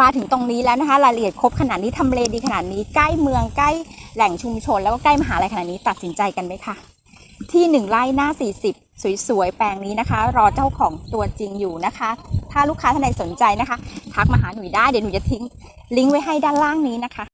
มาถึงตรงนี้แล้วนะคะรายละเอียดครบขนาดนี้ทำเลดีขนาดนี้ใกล้เมืองใกล้แหล่งชุมชน แล้วก็ใกล้มหาลัยขนาดนี้ตัดสินใจกันไหมคะที่หนึ่งไร่หน้า 40 สวยๆ แปลงนี้นะคะ รอเจ้าของตัวจริงอยู่นะคะ ถ้าลูกค้าท่านใดสนใจนะคะ ทักมาหาหนุ่ยได้ เดี๋ยวหนูจะทิ้งลิงก์ไว้ให้ด้านล่างนี้นะคะ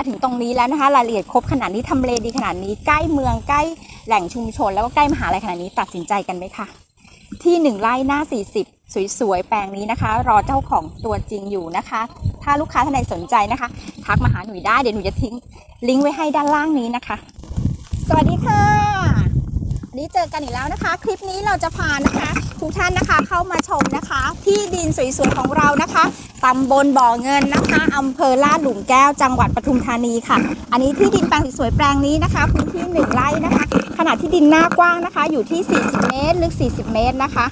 มาถึงตรงนี้แล้วนะคะรายละเอียดครบขนาดนี้ทำเลดีขนาดนี้ใกล้เมืองใกล้แหล่งชุมชน แล้วก็ใกล้มหาลัยขนาดนี้ตัดสินใจกันไหมคะที่หนึ่งไร่หน้า 40 สวยๆ แปลงนี้นะคะ รอเจ้าของตัวจริงอยู่นะคะ ถ้าลูกค้าท่านใดสนใจนะคะ ทักมาหาหนุ่ยได้เดี๋ยวหนูจะทิ้งลิงก์ไว้ให้ด้านล่างนี้นะคะ สวัสดีค่ะ นี้เจอกันอีกแล้วนะคะ คลิปนี้เราจะพานะคะ ทุกท่านนะคะเข้ามาชมนะคะ ที่ดินสวยๆของเรานะคะตำบลบ่อเงินนะคะอำเภอลาดหลุมแก้วจังหวัดปทุมธานีค่ะ อันนี้ที่ดินแปลงสวยๆแปลงนี้นะคะพื้นที่หนึ่งไร่นะคะ ขนาดที่ดินหน้ากว้างนะคะ อยู่ที่ 40 เมตรลึก 40 เมตรนะคะ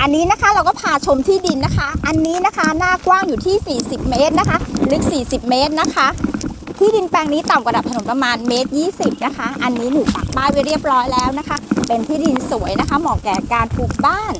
อันนี้นะคะเราก็พาชมที่ดินนะคะ อันนี้นะคะหน้ากว้างอยู่ที่ 40 เมตรนะคะ ลึก 40 เมตรนะคะ ที่ดินแปลงนี้ต่ำกว่าระดับถนนประมาณเมตร20 นะคะ อันนี้หนูปักป้ายไว้เรียบร้อยแล้วนะคะ เป็นที่ดินสวยนะคะ เหมาะแก่การปลูกบ้าน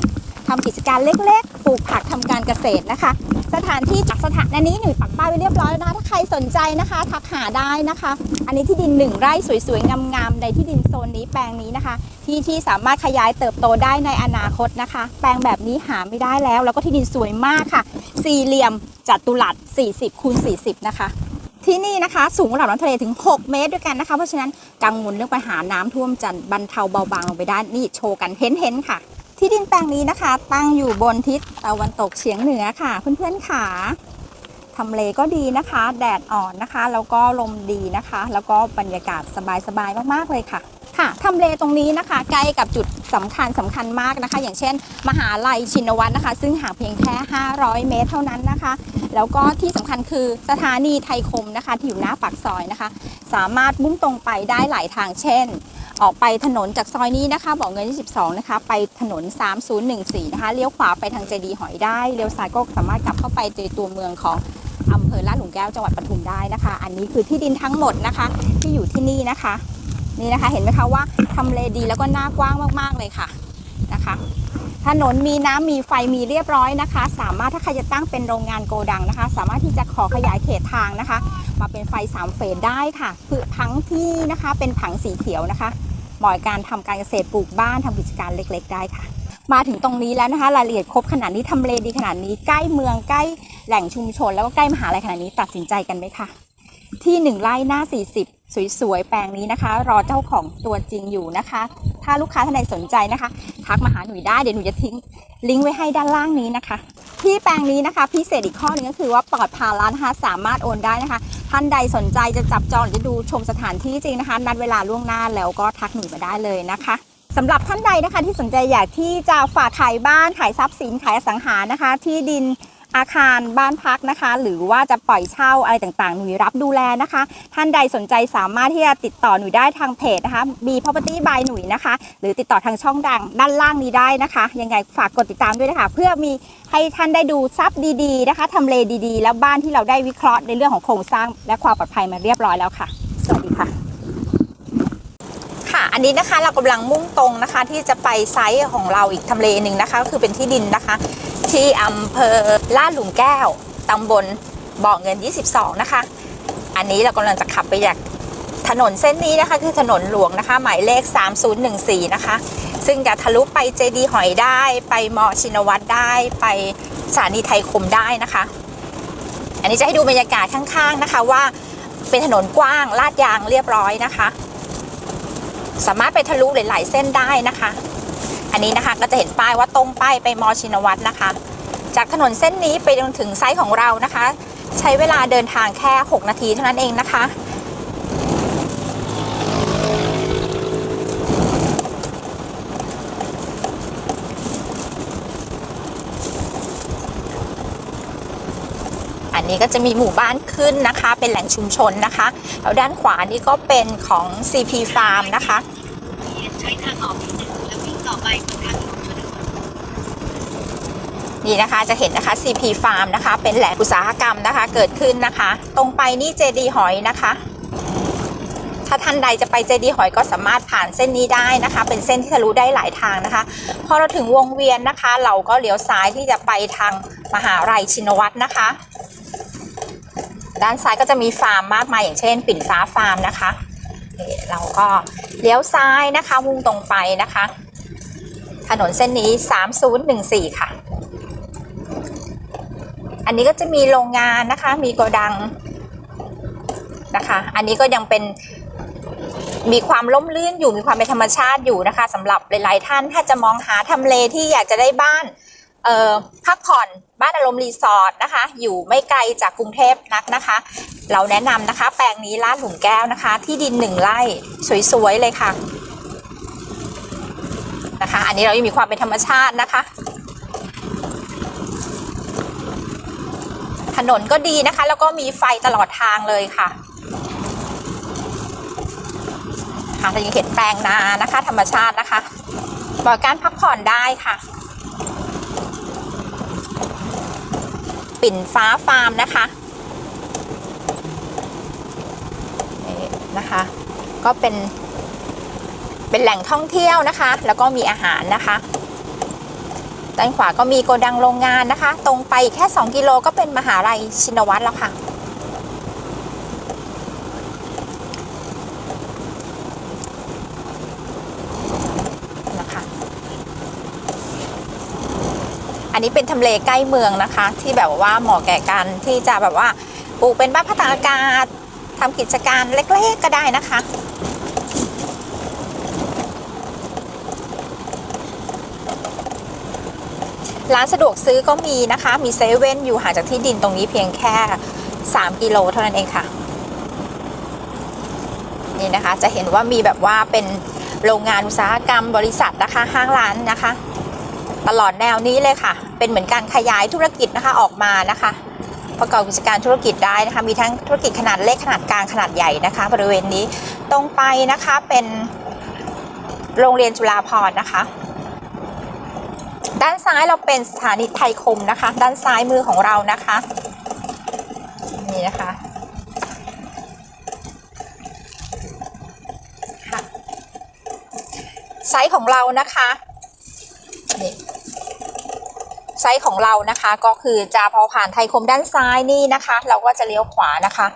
ทำกิจการเล็กๆ ปลูกผักทำการเกษตรนะคะ สถานที่จากสถานนี้หนูปักป้ายไว้เรียบร้อยแล้วนะคะถ้าใครสนใจนะคะทักหาได้นะคะ อันนี้ที่ดินหนึ่งไร่สวยๆงามๆในที่ดินโซนนี้แปลงนี้นะคะ ที่ที่สามารถขยายเติบโตได้ในอนาคตนะคะ แปลงแบบนี้หาไม่ได้แล้ว แล้วก็ที่ดินสวยมากค่ะ สี่เหลี่ยมจัตุรัส40คูณ40 นะคะ ที่นี่นะคะ สูงระดับน้ำทะเลถึง 6 เมตรด้วยกันนะคะ เพราะฉะนั้นกังวลเรื่องปัญหาน้ำท่วมจะบรรเทาเบาบางลงไปได้นี่โชว์กันเห็นๆค่ะ ที่ดินแปลงนี้นะคะ ตั้งอยู่บนทิศตะวันตกเฉียงเหนือค่ะ เพื่อนๆค่ะทำเลก็ดีนะคะ แดดอ่อนนะคะ แล้วก็ลมดีนะคะ แล้วก็บรรยากาศสบายๆมากๆเลยค่ะ ค่ะทำเลตรงนี้นะคะ ใกล้กับจุด สำคัญสำคัญมากนะคะ อย่างเช่น มหาลัยชินวัตรนะคะ ซึ่งห่างเพียงแค่ 500 เมตรเท่านั้นนะคะ แล้วก็ที่สำคัญคือสถานีไทยคมนะคะ ที่อยู่หน้าปากซอยนะคะ สามารถมุ่งตรงไปได้หลายทางเช่น ออกไปถนนจากซอยนี้นะคะ บอกเงิน 22 นะคะ ไปถนน 3014 นะคะเลี้ยวขวาไปทางเจดีหอยได้เลี้ยวซ้ายก็สามารถกลับเข้าไปในตัวเมืองของอำเภอลาดหลุมแก้วจังหวัดปทุมได้นะคะ อันนี้คือที่ดินทั้งหมดนะคะ ที่อยู่ที่นี่นะคะ นี่นะคะเห็นไหมคะว่าทำเลดีแล้วก็หน้ากว้างมากๆเลยค่ะนะคะถนนมีน้ำมีไฟมีเรียบร้อยนะคะ สามารถถ้าใครจะตั้งเป็นโรงงานโกดังนะคะ สามารถที่จะขอขยายเขตทางนะคะ มาเป็นไฟสามเฟสได้ค่ะคือผังที่นะคะเป็นผังสีเขียวนะคะเหมาะกับการทำการเกษตรปลูกบ้านทำกิจการเล็ก ๆ ได้ค่ะ มาถึงตรงนี้แล้วนะคะรายละเอียดครบขนาดนี้ทำเลดีขนาดนี้ใกล้เมืองใกล้แหล่งชุมชน แล้วก็ใกล้มหาลัยขนาดนี้ตัดสินใจกันไหมคะที่หนึ่งไร่หน้า 40 สวยๆ แปลงนี้นะคะ รอเจ้าของตัวจริงอยู่นะคะ ถ้าลูกค้าท่านใดสนใจนะคะ ทักมาหาหนุ่ยได้เดี๋ยวหนูจะทิ้งลิงก์ไว้ให้ด้านล่างนี้นะคะ ที่แปลงนี้นะคะพิเศษอีกข้อหนึงก็คือว่าปลอดภาระนะคะสามารถโอนได้นะคะ ท่านใดสนใจจะจับจองหรือจะดูชมสถานที่จริงนะคะ นัดเวลาล่วงหน้าแล้วก็ทักหนูมาได้เลยนะคะสำหรับท่านใดนะคะที่สนใจอยากที่จะฝากขายบ้านขายทรัพย์สินขายอสังหานะคะ ที่ดิน อาคารบ้านพักนะคะ หรือว่าจะปล่อยเช่าอะไรต่างๆ หนูรับดูแลนะคะ ท่านใดสนใจสามารถที่จะติดต่อหนูได้ทางเพจนะคะ B Property by หนุ่ยนะคะ หรือติดต่อทางช่องดังด้านล่างนี้ได้นะคะ ยังไงฝากกดติดตามด้วยนะคะ เพื่อมีให้ท่านได้ดูทรัพย์ดีๆนะคะทำเลดีๆ แล้วบ้านที่เราได้วิเคราะห์ในเรื่องของโครงสร้าง และความปลอดภัยมาเรียบร้อยแล้วค่ะ สวัสดีค่ะค่ะ อันนี้นะคะเรากำลังมุ่งตรงนะคะ ที่จะไปไซต์ของเราอีกทำเลหนึ่งนะคะ ก็คือเป็นที่ดินนะคะ ที่อำเภอลาดหลุมแก้วตำบลบ่อเงิน 22 นะคะ อันนี้เรากำลังจะขับไปจากถนนเส้นนี้นะคะคือถนนหลวงนะคะ หมายเลข 3014 นะคะ ซึ่งจะทะลุไปเจดีหอยได้ ไปมอชินวัตรได้ ไปสถานีไทยคมได้นะคะ อันนี้จะให้ดูบรรยากาศข้างๆนะคะว่าเป็นถนนกว้างลาดยางเรียบร้อยนะคะ สามารถไปทะลุหลายๆเส้นได้นะคะ อันนี้นะคะก็จะเห็นป้ายว่าตรงไปไปมอชินวัตรนะคะ จากถนนเส้นนี้ไปจนถึงไซต์ของเรานะคะ ใช้เวลาเดินทางแค่ 6 นาทีเท่านั้นเองนะคะ อันนี้ก็จะมีหมู่บ้านขึ้นนะคะ เป็นแหล่งชุมชนนะคะแล้วด้านขวานี่ก็เป็นของ CP Farm นะคะใช้ทางออกที่หนึ่งแล้ววิ่งต่อไปบนทางหลวงชนบท นี่นะคะจะเห็นนะคะ CP Farm นะคะ เป็นแหล่งอุตสาหกรรมนะคะ เกิดขึ้นนะคะ ตรงไปนี่เจดีหอยนะคะ ถ้าท่านใดจะไปเจดีหอยก็สามารถผ่านเส้นนี้ได้นะคะ เป็นเส้นที่ทะลุได้หลายทางนะคะ พอเราถึงวงเวียนนะคะ เราก็เลี้ยวซ้ายที่จะไปทางมหาลัยชินวัตรนะคะ ด้านซ้ายก็จะมีฟาร์มมากมายอย่างเช่น ปิ่นฟ้าฟาร์มนะคะ เราก็เลี้ยวซ้ายนะคะมุ่งตรงไปนะคะ ถนนเส้นนี้ 3014 ค่ะ อันนี้ก็จะมีโรงงานนะคะ มีโกดังนะคะ อันนี้ก็ยังเป็นมีความล่มลื่นอยู่มีความเป็นธรรมชาติอยู่นะคะสำหรับหลาย ๆ ท่านถ้าจะมองหาทำเลที่อยากจะได้บ้านเอ่อพักผ่อนบ้านอารมณ์รีสอร์ทนะคะ อยู่ไม่ไกลจากกรุงเทพนักนะคะ เราแนะนำนะคะ แปลงนี้ลาดหลุมแก้วนะคะ ที่ดินหนึ่งไร่สวย ๆ เลยค่ะนะคะ อันนี้เรายังมีความเป็นธรรมชาตินะคะ ถนนก็ดีนะคะ แล้วก็มีไฟตลอดทางเลยค่ะค่ะเรายังเห็นแปลงนานะคะ ธรรมชาตินะคะบริการพักผ่อนได้ค่ะ ปิ่นฟ้าฟาร์มนะคะนี่นะคะ ก็เป็นเป็นแหล่งท่องเที่ยวนะคะ แล้วก็มีอาหารนะคะ ด้านขวาก็มีโกดังโรงงานนะคะ ตรงไปแค่ 2 กิโลก็เป็นมหาลัยชินวัตรแล้วค่ะ นะคะ อันนี้เป็นทำเลใกล้เมืองนะคะ ที่แบบว่าเหมาะแก่การที่จะแบบว่าปลูกเป็นบ้านพักตากอากาศทำกิจการเล็กๆก็ได้นะคะ ร้านสะดวกซื้อก็มีนะคะ มีเซเว่นอยู่ห่างจากที่ดินตรงนี้เพียงแค่ 3 กิโลเท่านั้นเองค่ะ นี่นะคะจะเห็นว่ามีแบบว่าเป็นโรงงานอุตสาหกรรมบริษัทนะคะห้างร้านนะคะ ตลอดแนวนี้เลยค่ะ เป็นเหมือนการขยายธุรกิจนะคะออกมานะคะ ประกอบกิจการธุรกิจได้นะคะ มีทั้งธุรกิจขนาดเล็กขนาดกลางขนาดใหญ่นะคะ บริเวณนี้ตรงไปนะคะเป็นโรงเรียนจุฬาภรณ์นะคะ ด้านซ้ายเราเป็นสถานีไทยคมนะคะ ด้านซ้ายมือของเรานะคะ นี่นะคะไซส์ของเรานะคะนี่ไซส์ของเรานะคะก็คือจะพอผ่านไทยคมด้านซ้ายนี่นะคะ เราก็จะเลี้ยวขวานะคะ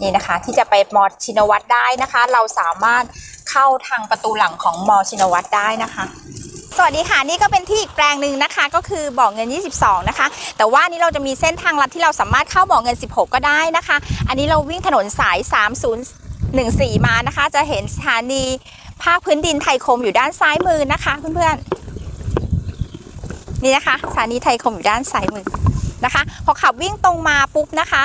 นี่นะคะที่จะไปมอชินวัตรได้นะคะ เราสามารถเข้าทางประตูหลังของมอชินวัตรได้นะคะ สวัสดีค่ะนี่ก็เป็นที่อีกแปลงหนึ่งนะคะ ก็คือบ่อเงิน 22 นะคะ แต่ว่านี่เราจะมีเส้นทางลัดที่เราสามารถเข้าบ่อเงิน 16 ก็ได้นะคะ อันนี้เราวิ่งถนนสาย 3014 มานะคะ จะเห็นสถานีภาคพื้นดินไทยคมอยู่ด้านซ้ายมือนะคะเพื่อนๆนี่นะคะสถานีไทยคมอยู่ด้านซ้ายมือนะคะ พอขับวิ่งตรงมาปุ๊บนะคะ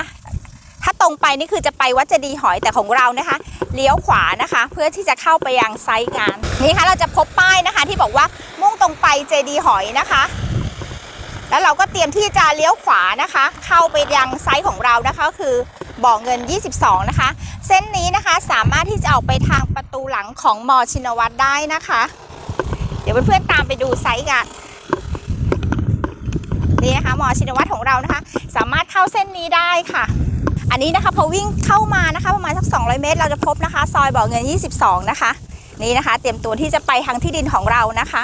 ตรงไปนี่คือจะไปวัดเจดีย์หอยแต่ของเรานะคะ เลี้ยวขวานะคะ เพื่อที่จะเข้าไปยังไซต์งานนี่ค่ะเราจะพบป้ายนะคะ ที่บอกว่ามุ่งตรงไปเจดีย์หอยนะคะ แล้วเราก็เตรียมที่จะเลี้ยวขวานะคะ เข้าไปยังไซต์ของเรานะคะคือบ่อเงิน 22 นะคะ เส้นนี้นะคะสามารถที่จะออกไปทางประตูหลังของมอชินวัตรได้นะคะ เดี๋ยวเพื่อนๆตามไปดูไซต์กันนี่นะคะมอชินวัตรของเรานะคะ สามารถเข้าเส้นนี้ได้ค่ะ อันนี้นะคะพอวิ่งเข้ามานะคะประมาณสัก 200 เมตร เราจะพบนะคะ ซอยบ่อเงิน 22 นะคะ นี่นะคะ เตรียมตัวที่จะไปทางที่ดินของเรานะคะ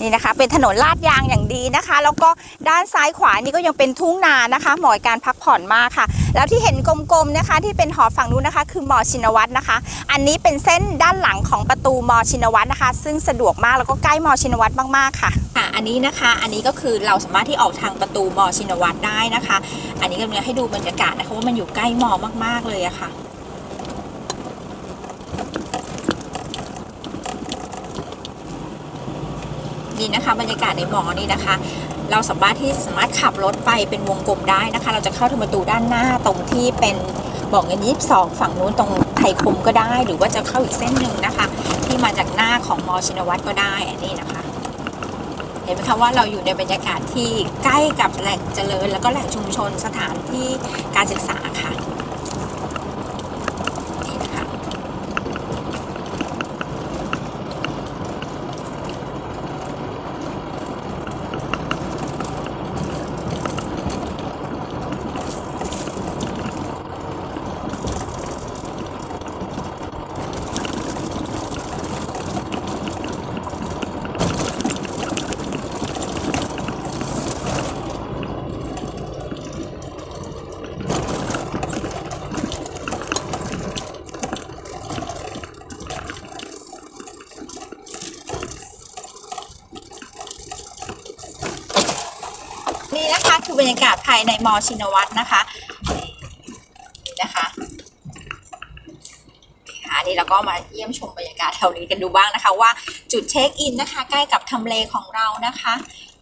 นี่นะคะ เป็นถนนลาดยางอย่างดีนะคะ แล้วก็ด้านซ้ายขวานี่ก็ยังเป็นทุ่งนานะคะ เหมาะการพักผ่อนมากค่ะ แล้วที่เห็นกลมๆนะคะ ที่เป็นหอฝั่งนู้นนะคะ คือมอชินวัตรนะคะ อันนี้เป็นเส้นด้านหลังของประตูมอชินวัตรนะคะ ซึ่งสะดวกมากแล้วก็ใกล้มอชินวัตรมากๆค่ะค่ะ อันนี้นะคะอันนี้ก็คือเราสามารถที่ออกทางประตูมอชินวัตรได้นะคะ อันนี้ก็จะให้ดูบรรยากาศนะคะว่ามันอยู่ใกล้มอมากๆเลยอะค่ะ นี่นะคะบรรยากาศในมอนี่นะคะ เราสามารถที่สามารถขับรถไปเป็นวงกลมได้นะคะ เราจะเข้าทางประตูด้านหน้าตรงที่เป็นบอกเงิน22ฝั่งนู้นตรงไทยคมก็ได้ หรือว่าจะเข้าอีกเส้นหนึ่งนะคะ ที่มาจากหน้าของมอชินวัตรก็ได้อันนี้นะคะ เห็นไหมคะว่าเราอยู่ในบรรยากาศที่ใกล้กับแหล่งเจริญ แล้วก็แหล่งชุมชนสถานที่การศึกษาค่ะ บรรยากาศภายในมอชินวัตรนะคะนี่นะคะนี่ค่ะอันนี้เราก็มาเยี่ยมชมบรรยากาศแถวนี้กันดูบ้างนะคะ ว่าจุดเช็คอินนะคะ ใกล้กับทำเลของเรานะคะ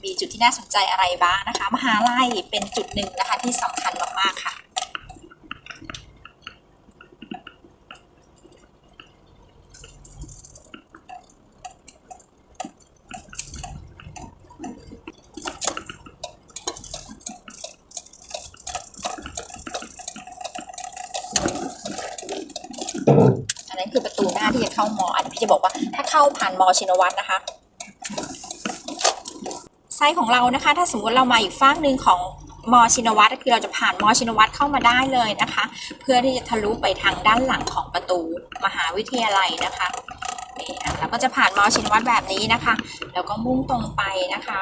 มีจุดที่น่าสนใจอะไรบ้างนะคะ มหาลัยเป็นจุดหนึ่งนะคะที่สำคัญมากๆค่ะ อัน น้าที่จะเข้ามออันนี้จะบอกว่าถ้าเข้าผ่านมอชินวัตรนะคะไซต์ของเรานะคะ ถ้าสมมติเรามาอีกฟากหนึ่งของมอชินวัตรคือเราจะผ่านมอชินวัตรเข้ามาได้เลยนะคะ เพื่อที่จะทะลุไปทางด้านหลังของประตูมหาวิทยาลัยนะคะนี่อะเราก็จะผ่านมอชินวัตรแบบนี้นะคะ แล้วก็มุ่งตรงไปนะคะ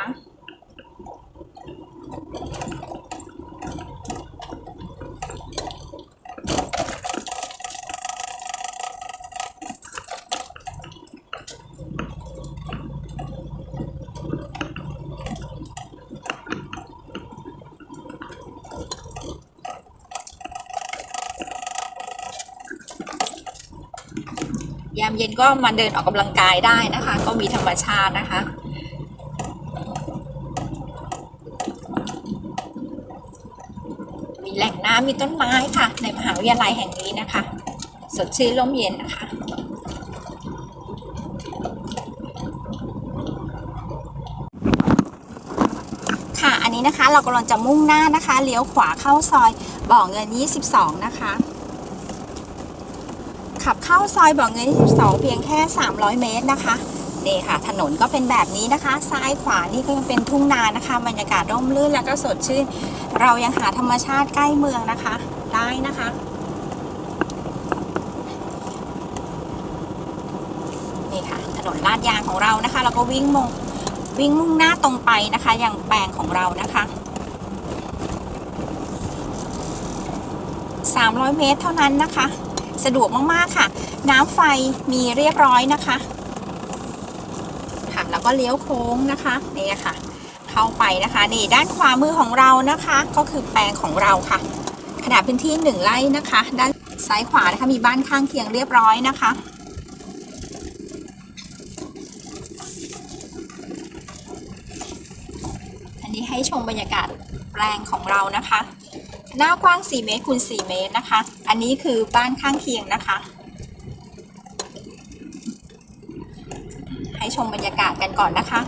ยามเย็นก็มาเดินออกกำลังกายได้นะคะ ก็มีธรรมชาตินะคะ มีแหล่งน้ำมีต้นไม้ค่ะ ในมหาวิทยาลัยแห่งนี้นะคะ สดชื่นร่มเย็นนะคะค่ะอันนี้นะคะเรากำลังจะมุ่งหน้านะคะเลี้ยวขวาเข้าซอยบ่อเงิน 22 นะคะ ขับเข้าซอยบ่อเงิน22เพียงแค่ 300 เมตรนะคะนี่ค่ะ ถนนก็เป็นแบบนี้นะคะ ซ้ายขวานี่ก็ยังเป็นทุ่งนานะคะ บรรยากาศร่มรื่นแล้วก็สดชื่น เรายังหาธรรมชาติใกล้เมืองนะคะ ได้นะคะนี่ค่ะ ถนนลาดยางของเรานะคะ แล้วก็วิ่งมงวิ่งมุ่งหน้าตรงไปนะคะ อย่างแปลงของเรานะคะ 300 เมตรเท่านั้นนะคะ สะดวกมากๆค่ะ น้ำไฟมีเรียบร้อยนะคะค่ะแล้วก็เลี้ยวโค้งนะคะนี่ค่ะ เข้าไปนะคะนี่ด้านขวามือของเรานะคะ ก็คือแปลงของเราค่ะ ขนาดพื้นที่หนึ่งไร่นะคะ ด้านซ้ายขวานะคะมีบ้านข้างเคียงเรียบร้อยนะคะคให้ชมบรรยากาศแปลงของเรานะคะ หน้ากว้าง 4 เมตรคูณ4เมตรนะคะ อันนี้คือบ้านข้างเคียงนะคะ ให้ชมบรรยากาศกันก่อนนะคะ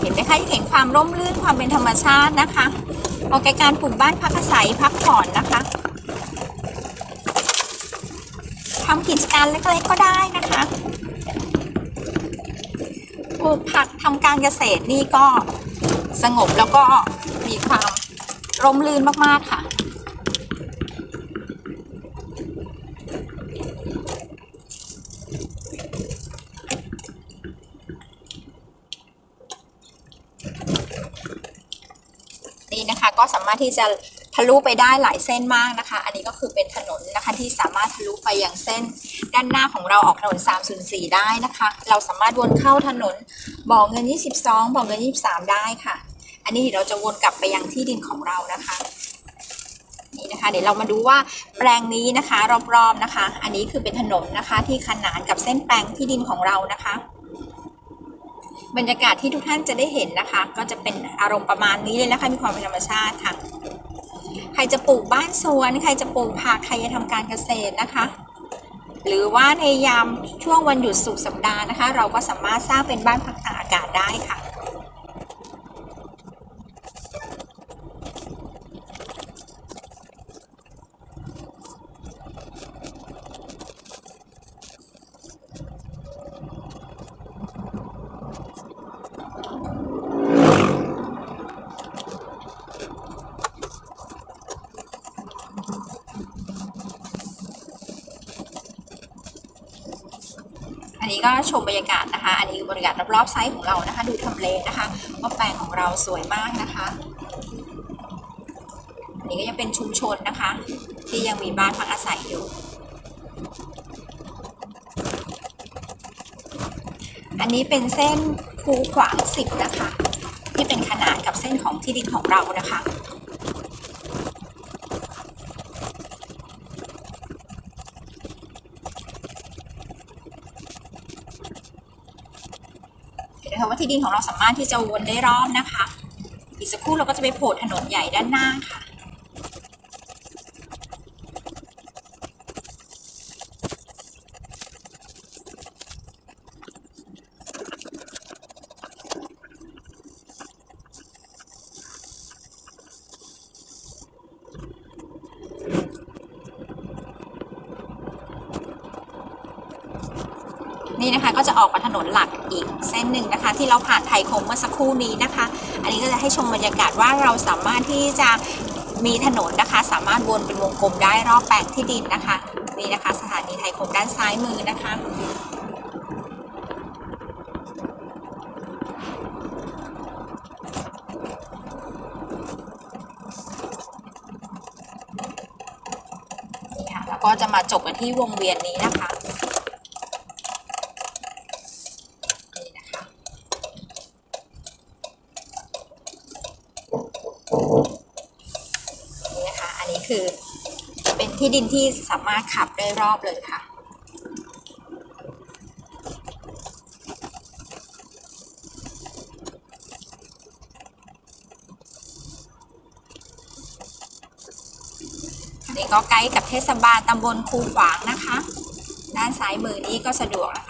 เห็นไหมคะเห็นความร่มรื่นความเป็นธรรมชาตินะคะเหมาะแก่การปลูกบ้านพักอาศัยพักผ่อนนะคะทำกิจการเล็กๆก็ได้นะคะปลูกผักทำการเกษตรนี่ก็สงบแล้วก็มีความร่มรื่นมากๆค่ะนี่นะคะก็สามารถที่จะทะลุไปได้หลายเส้นมากนะคะ อันนี้ก็คือเป็นถนนนะคะที่สามารถทะลุไปยังเส้น ด้านหน้าของเราออกถนน 304 ได้นะคะ เราสามารถวนเข้าถนนบ่อเงิน 22บ่อเงิน 23 ได้ค่ะ อันนี้เดี๋ยวเราจะวนกลับไปยังที่ดินของเรานะคะนี่นะคะ เดี๋ยวเรามาดูว่าแปลงนี้นะคะ รอบๆนะคะ อันนี้คือเป็นถนนนะคะ ที่ขนานกับเส้นแปลงที่ดินของเรานะคะ บรรยากาศที่ทุกท่านจะได้เห็นนะคะ ก็จะเป็นอารมณ์ประมาณนี้เลยนะคะมีความเป็นธรรมชาติค่ะใครจะปลูกบ้านสวน ใครจะปลูกผัก ใครจะทำการเกษตรนะคะ หรือว่าในยามช่วงวันหยุดสุกสัปดาห์นะคะ เราก็สามารถสร้างเป็นบ้านพักตากอากาศได้ค่ะ นี้ก็ชมบรรยากาศนะคะ อันนี้คือบรรยากาศรอบๆไซต์ของเรานะคะ ดูทำเลนะคะว่าแปลงของเราสวยมากนะคะอันนี้ก็ยังเป็นชุมชนนะคะ ที่ยังมีบ้านพักอาศัยอยู่ อันนี้เป็นเส้นภูขวางสิบนะคะ ที่เป็นขนาดกับเส้นของที่ดินของเรานะคะ เห็นไหมคะว่าที่ดินของเราสามารถที่จะวนได้รอบนะคะ อีกสักครู่เราก็จะไปโผล่ถนนใหญ่ด้านหน้าค่ะ นี่นะคะก็จะออกมาถนนหลักอีกเส้นหนึ่งนะคะ ที่เราผ่านไทยคมเมื่อสักครู่นี้นะคะ อันนี้ก็จะให้ชมบรรยากาศว่าเราสามารถที่จะมีถนนนะคะ สามารถวนเป็นวงกลมได้รอบแปลงที่ดินนะคะนี่นะคะ สถานีไทยคมด้านซ้ายมือนะคะค่ะแล้วก็จะมาจบกันที่วงเวียนนี้นะคะ นี่นะคะ นี่นะคะ อันนี้คือเป็นที่ดินที่สามารถขับได้รอบเลยค่ะ อันนี้ก็ใกล้กับเทศบาลตำบลคูขวางนะคะ ด้านซ้ายมือนี้ก็สะดวกนะคะ